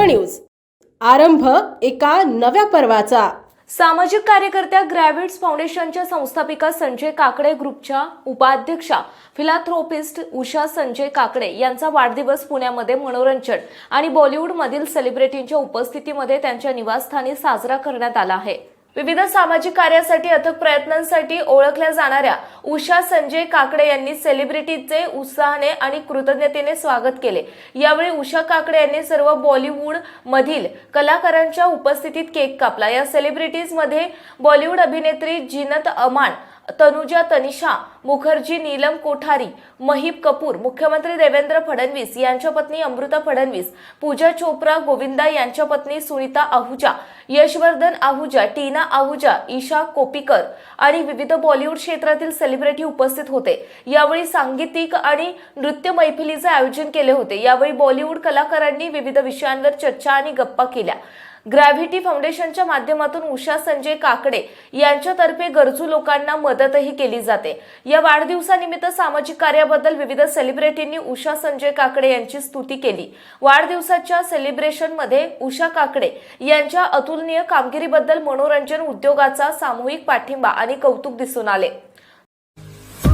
News. आरंभ एका नव्या पर्वाचा. सामाजिक कार्यकर्त्या ग्रॅव्हिट्स फाउंडेशनच्या संस्थापिका संजय काकडे ग्रुपच्या उपाध्यक्षा फिलाथ्रोपिस्ट उषा संजय काकडे यांचा वाढदिवस पुण्यामध्ये मनोरंजन आणि बॉलिवूडमधील सेलिब्रिटींच्या उपस्थितीमध्ये त्यांच्या निवासस्थानी साजरा करण्यात आला आहे. विविध सामाजिक कार्यासाठी अथक प्रयत्नांसाठी ओळखल्या जाणाऱ्या उषा संजय काकडे यांनी सेलिब्रिटीचे उत्साहाने आणि कृतज्ञतेने स्वागत केले. यावेळी उषा काकडे यांनी सर्व बॉलिवूड मधील कलाकारांच्या उपस्थितीत केक कापला. या सेलिब्रिटीजमध्ये बॉलिवूड अभिनेत्री जिनत अमान तनुजा तनिषा मुखर्जी नीलम कोठारी महिब कपूर मुख्यमंत्री देवेंद्र फडणवीस यांच्या पत्नी अमृता फडणवीस पूजा चोप्रा गोविंदा यांच्या पत्नी सुनीता आहुजा यशवर्धन आहुजा टीना आहुजा ईशा कोपीकर आणि विविध बॉलिवूड क्षेत्रातील सेलिब्रिटी उपस्थित होते. यावेळी सांगीतिक आणि नृत्य मैफिलीचे आयोजन केले होते. यावेळी बॉलिवूड कलाकारांनी विविध विषयांवर चर्चा आणि गप्पा केल्या. ग्रॅव्हिटी फाउंडेशनच्या माध्यमातून उषा संजय काकडे यांच्यातर्फे गरजू लोकांना मदतही केली जाते. या वाढदिवसानिमित्त सामाजिक कार्याबद्दल विविध सेलिब्रिटींनी उषा संजय काकडे यांची स्तुती केली. वाढदिवसाच्या सेलिब्रेशनमध्ये उषा काकडे यांच्या अतुलनीय कामगिरीबद्दल मनोरंजन उद्योगाचा सामूहिक पाठिंबा आणि कौतुक दिसून आले.